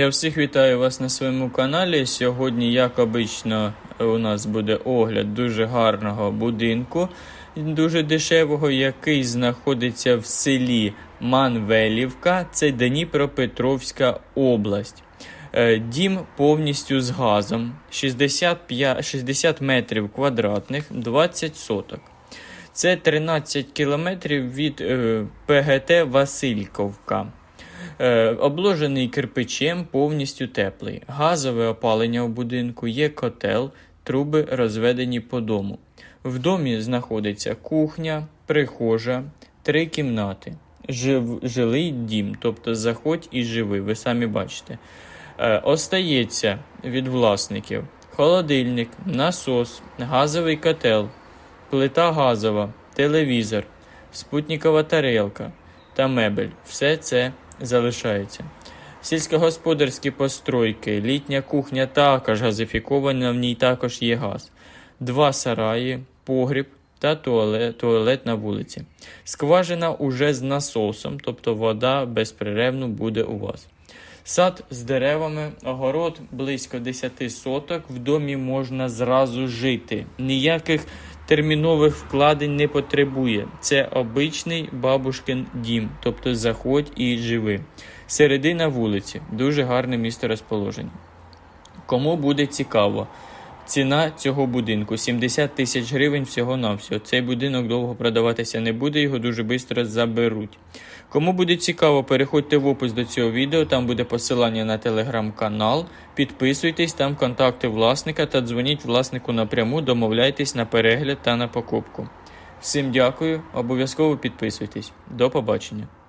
Я всіх вітаю вас на своєму каналі. Сьогодні, як обично, у нас буде огляд дуже гарного будинку, дуже дешевого, який знаходиться в селі Манвелівка, це Дніпропетровська область. Е, Дім повністю з газом, 65, 60 метрів квадратних, 20 соток. Це 13 кілометрів від е, ПГТ Васильковка. Е, обложений кирпичем, повністю теплий. Газове опалення у будинку, є котел, труби розведені по дому. В домі знаходиться кухня, прихожа, три кімнати. Жив, жилий дім, тобто заходь і живи, ви самі бачите. Е, остається від власників холодильник, насос, газовий котел, плита газова, телевізор, спутникова тарелка та мебель. Все це залишається. Сільськогосподарські постройки, літня кухня також газифікована, в ній також є газ. Два сараї, погріб та туалет, туалет на вулиці. Скважина уже з насосом, тобто вода безперервно буде у вас. Сад з деревами, огород близько 10 соток. В домі можна зразу жити. Ніяких термінових вкладень не потребує. Це обичний бабушкин дім, тобто заходь і живи. Середина вулиці, дуже гарне місце розположення. Кому буде цікаво, ціна цього будинку 70 тисяч гривень всього на всього. Цей будинок довго продаватися не буде, його дуже швидко заберуть. Кому буде цікаво, переходьте в опис до цього відео, там буде посилання на телеграм-канал. Підписуйтесь, там контакти власника та дзвоніть власнику напряму, домовляйтесь на перегляд та на покупку. Всім дякую, обов'язково підписуйтесь. До побачення.